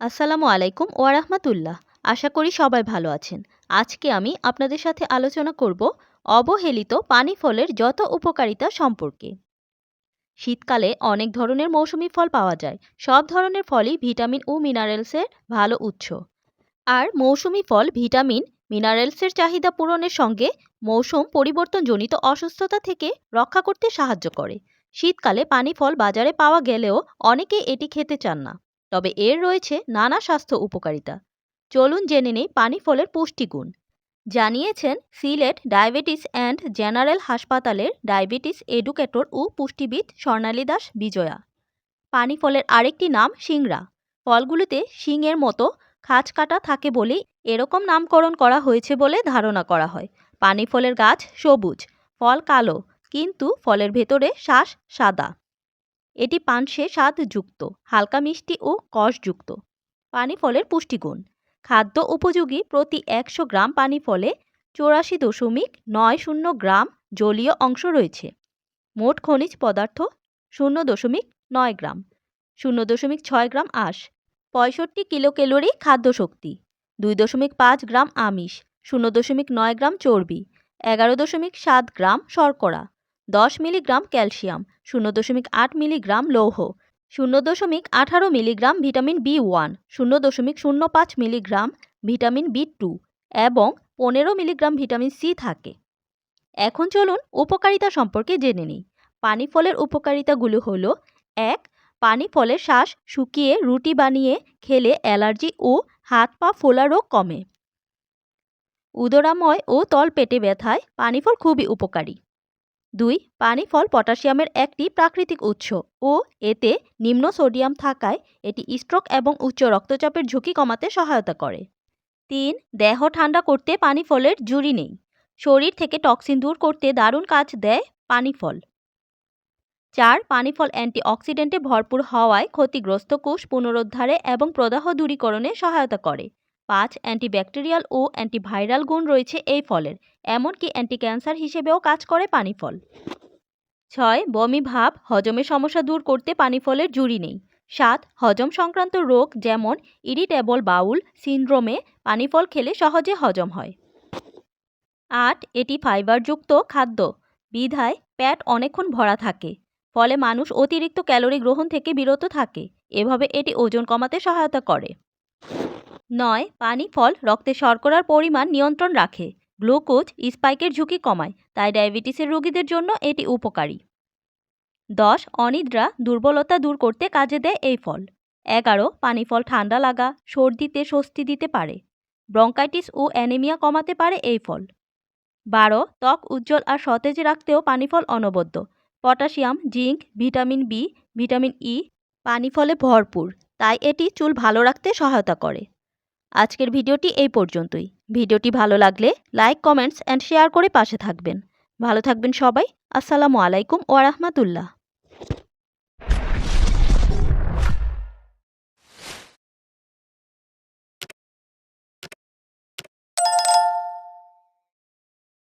আসসালামু আলাইকুম ওয়া রাহমাতুল্লাহ। আশা করি সবাই ভালো আছেন। আজকে আমি আপনাদের সাথে আলোচনা করব অবহেলিত পানি ফলের যত উপকারিতা সম্পর্কে। শীতকালে অনেক ধরনের মৌসুমি ফল পাওয়া যায়। সব ধরনের ফলই ভিটামিন ও মিনারেলসের ভালো উৎস। আর মৌসুমি ফল ভিটামিন মিনারেলসের চাহিদা পূরণের সঙ্গে মৌসুম পরিবর্তনজনিত অসুস্থতা থেকে রক্ষা করতে সাহায্য করে। শীতকালে পানি ফল বাজারে পাওয়া গেলেও অনেকে এটি খেতে চান না। তবে এর রয়েছে নানা স্বাস্থ্য উপকারিতা। চলুন জেনে নেই পানি ফলের পুষ্টিগুণ। জানিয়েছেন সিলেট ডায়াবেটিস অ্যান্ড জেনারেল হাসপাতালের ডায়াবেটিস এডুকেটর ও পুষ্টিবিদ স্বর্ণালী দাস বিজয়া। পানি ফলের আরেকটি নাম সিংড়া। ফলগুলোতে শিংয়ের মতো খাঁজ কাটা থাকে বলেই এরকম নামকরণ করা হয়েছে বলে ধারণা করা হয়। পানি ফলের গাছ সবুজ, ফল কালো, কিন্তু ফলের ভেতরে শ্বাস সাদা। এটি পানসে স্বাদযুক্ত হালকা মিষ্টি ও কষযুক্ত পানি ফলের পুষ্টিগুণ। খাদ্য উপযোগী প্রতি একশো গ্রাম পানি ফলে চৌরাশি দশমিক নয় শূন্য গ্রাম জলীয় অংশ রয়েছে। মোট খনিজ পদার্থ শূন্য দশমিক নয় গ্রাম, শূন্য দশমিক ছয় গ্রাম আঁশ, পঁয়ষট্টি কিলো ক্যালোরি খাদ্য শক্তি দুই দশমিক পাঁচ গ্রাম আমিষ, শূন্য দশমিক নয় গ্রাম চর্বি, এগারো দশমিক সাত গ্রাম শর্করা। দশ মিলিগ্রাম ক্যালসিয়াম, শূন্য দশমিক আট মিলিগ্রাম লৌহ, শূন্য দশমিক আঠারো মিলিগ্রাম ভিটামিন বি ওয়ান, শূন্য দশমিক শূন্য পাঁচ মিলিগ্রাম ভিটামিন বি টু এবং পনেরো মিলিগ্রাম ভিটামিন সি থাকে। এখন চলুন উপকারিতা সম্পর্কে জেনে নিই। পানি ফলের উপকারিতাগুলো হল, এক, পানি ফলের শ্বাস শুকিয়ে রুটি বানিয়ে খেলে অ্যালার্জি ও হাত পা ফোলা রোগ কমে। উদরাময় ও তলপেটে ব্যথায় পানি ফল খুবই উপকারী। দুই, পানি, ফল, পটাশিয়ামের একটি প্রাকৃতিক উৎস। ও, এতে নিম্ন সোডিয়াম থাকায় এটি স্ট্রোক এবং উচ্চ রক্তচাপের ঝুঁকি কমাতে সহায়তা করে। তিন, দেহ ঠান্ডা করতে পানি ফলের জুড়ি নেই। শরীর থেকে টক্সিন দূর করতে দারুণ কাজ দেয় পানি ফল। চার, পানি ফল অ্যান্টিঅক্সিডেন্টে ভরপুর হওয়ায় ক্ষতিগ্রস্ত কোষ পুনরুদ্ধারে এবং প্রদাহ দূরীকরণে সহায়তা করে। পাঁচ অ্যান্টিব্যাকটেরিয়াল ও অ্যান্টিভাইরাল গুণ রয়েছে এই ফলের, এমনকি অ্যান্টি ক্যান্সার হিসেবেও কাজ করে পানি ফল ছয়, বমি ভাব হজমের সমস্যা দূর করতে পানি ফলের জুড়ি নেই। সাত, হজম সংক্রান্ত রোগ যেমন ইরিটেবল বাউল সিনড্রোমে পানি ফল খেলে সহজে হজম হয়। আট, এটি ফাইবারযুক্ত খাদ্য। বিধায় প্যাট অনেকক্ষণ ভরা থাকে, ফলে মানুষ অতিরিক্ত ক্যালোরি গ্রহণ থেকে বিরত থাকে। এভাবে এটি ওজন কমাতে সহায়তা করে। নয়, পানি, ফল, রক্তে শর্করার পরিমাণ নিয়ন্ত্রণ রাখে। গ্লুকোজ স্পাইকের ঝুঁকি কমায়, তাই ডায়াবেটিসের রোগীদের জন্য এটি উপকারী। দশ, অনিদ্রা, দুর্বলতা দূর করতে কাজে দেয় এই ফল। এগারো, পানি, ফল ঠান্ডা লাগা, সর্দিতে স্বস্তি দিতে পারে। ব্রঙ্কাইটিস ও অ্যানিমিয়া কমাতে পারে এই ফল। বারো, ত্বক উজ্জ্বল আর সতেজ রাখতেও পানি ফল অনবদ্য। Potassium, zinc, vitamin B, vitamin E, পানি ফলে ভরপুর, তাই এটি চুল ভালো রাখতে সহায়তা করে। আজকের ভিডিওটি এই পর্যন্তই। ভিডিওটি ভালো লাগলে লাইক, কমেন্টস অ্যান্ড শেয়ার করে পাশে থাকবেন। ভালো থাকবেন সবাই। আসসালামু আলাইকুম ওয়া রাহমাতুল্লাহ।